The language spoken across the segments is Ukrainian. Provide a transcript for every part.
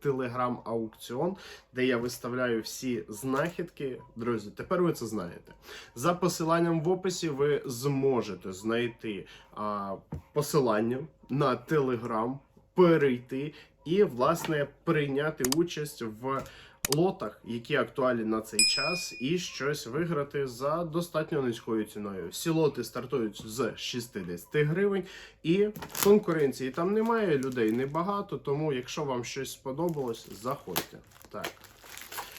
телеграм-аукціон, де я виставляю всі знахідки. Друзі, тепер ви це знаєте. За посиланням в описі ви зможете знайти а, посилання на телеграм, перейти і, власне, прийняти участь в лотах, які актуальні на цей час, і щось виграти за достатньо низькою ціною. Всі лоти стартують з 60 гривень, і конкуренції там немає, людей небагато, тому якщо вам щось сподобалось, заходьте. Так.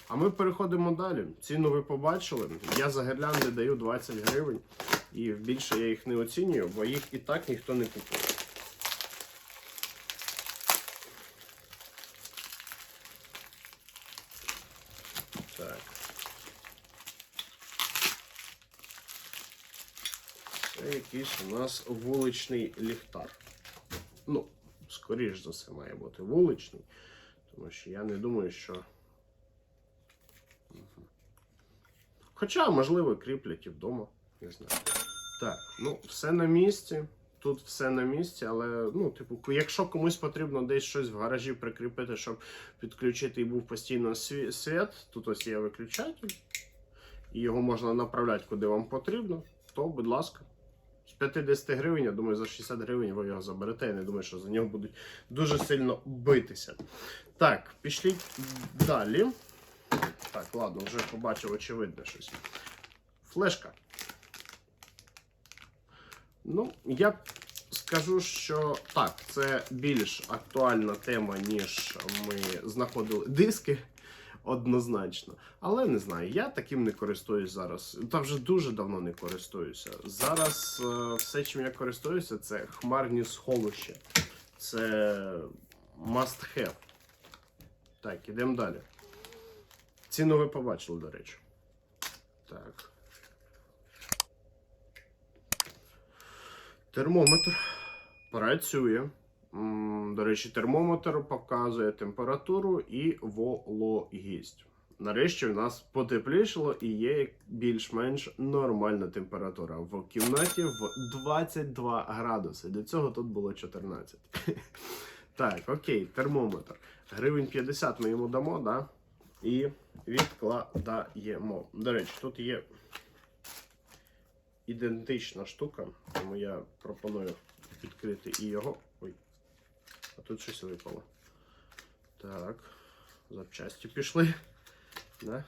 А ми переходимо далі. Ціну ви побачили. Я за гірлянди даю 20 гривень, і більше я їх не оцінюю, бо їх і так ніхто не купує. Це якийсь у нас вуличний ліхтар. Ну, скоріш за все, має бути вуличний, тому що я не думаю, що. Хоча, можливо, кріплять і вдома, не знаю. Так, ну, все на місці. Тут все на місці, але ну, типу, якщо комусь потрібно десь щось в гаражі прикріпити, щоб підключити і був постійно світ, тут ось є виключатель, і його можна направляти куди вам потрібно, то, будь ласка. З 50 гривень, я думаю, за 60 гривень ви його заберете. Я не думаю, що за нього будуть дуже сильно битися. Так, пішліть далі. Так, ладно, вже побачив очевидне щось. Флешка. Ну, я скажу, що так, це більш актуальна тема, ніж ми знаходили диски. Однозначно. Але не знаю, я таким не користуюсь зараз. Та вже дуже давно не користуюся. Зараз е, все, чим я користуюся, це хмарні сховища. Це must have. Так, ідемо далі. Ціну ви побачили, до речі. Так. Термометр працює. До речі, термометр показує температуру і вологість. Нарешті у нас потеплішало і є більш-менш нормальна температура. В кімнаті в 22 градуси. До цього тут було 14. Так, окей, термометр. Гривень 50 ми йому дамо, да? І відкладаємо. До речі, тут є ідентична штука, тому я пропоную відкрити і його. Ой, а тут щось випало. Так, запчасті пішли. Да?